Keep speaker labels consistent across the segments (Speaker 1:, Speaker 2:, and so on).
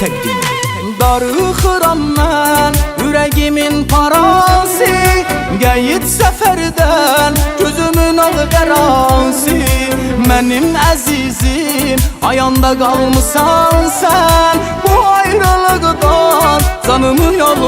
Speaker 1: tekdim Darı xıram parası. Gəyit səfərdən gözümün ağı qərası Mənim əzizim ayanda qalmısan sən Bu ayrılıq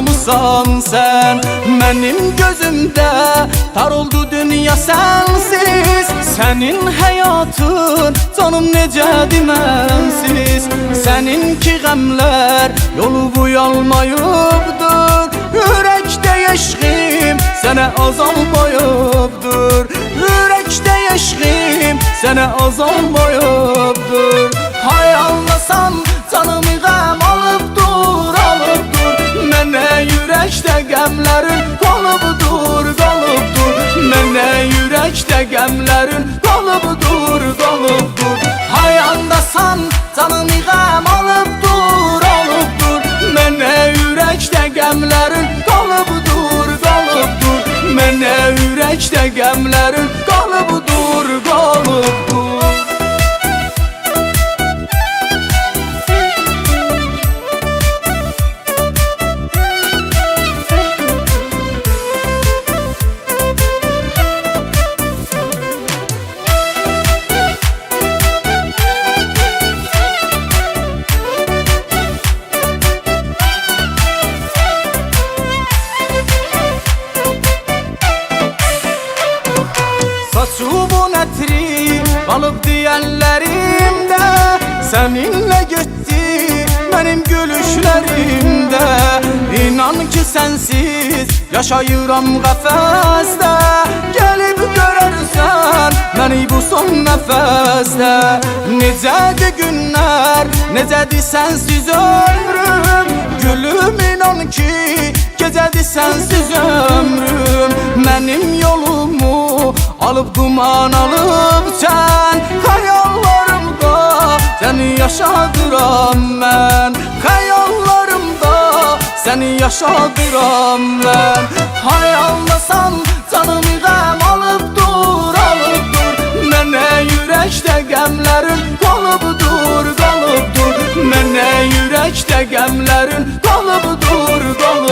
Speaker 1: Canımı yolmusan sən Mənim gözümdə Tar oldu dünya sənsiz Sənin həyatın Canım necədir mənsiz Səninki qəmlər Yolu bu yalmayıbdır Ürəkdə eşqim Sənə azalmayıbdır Ürəkdə eşqim Sənə azalmayıbdır qəmlərin Qalıbdır, qalıbdır Hay andasan Canımı qəm alıbdır, alıbdır Mənə ürəkdə qəmlərin Qalıbdır, qalıbdır Mənə ürəkdə qəmlərin Qalıbdır, qalıbdır Saçumun ətri qalıb deyənlərimdə Səninlə getdi mənim gülüşlərimdə İnan ki sənsiz yaşayıram qəfəsdə Gəlib görərsən məni bu son nəfəsdə Necədir günlər, necədir sənsiz ömrüm. Gülüm inan ki gecədir sənsiz ömrüm. Yolumu Alıp duman alıp sen Hayallarımda seni yaşadıram ben. Hayallarımda seni yaşadıram ben. Hayallasan canımı qəm alıp dur alıp dur. Mənə yürekdə qəmlərin qalıp dur qalıp dur. Mənə yürekdə qəmlərin qalıp dur qalıp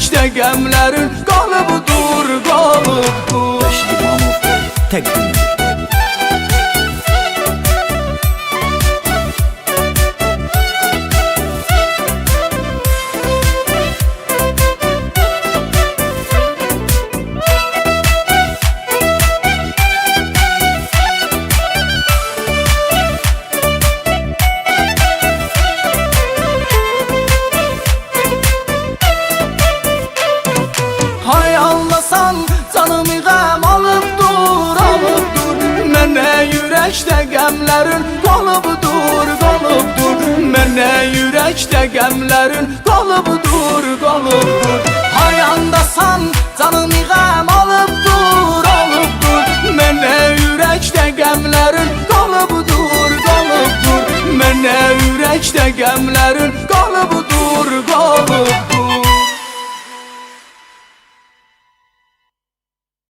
Speaker 1: ürəkdə qəmlərin qalıb dur, qalıb dur
Speaker 2: Rəşid İmamov
Speaker 1: yürekdə qəmlərin qalıbdır, qalıbdır Mənə yürekdə qəmlərin qalıbdır, qalıbdır Hayandasan canım iğəm alıbdır, alıbdır Mənə yürekdə qəmlərin qalıbdır, qalıbdır Mənə yürekdə qəmlərin qalıbdır, qalıbdır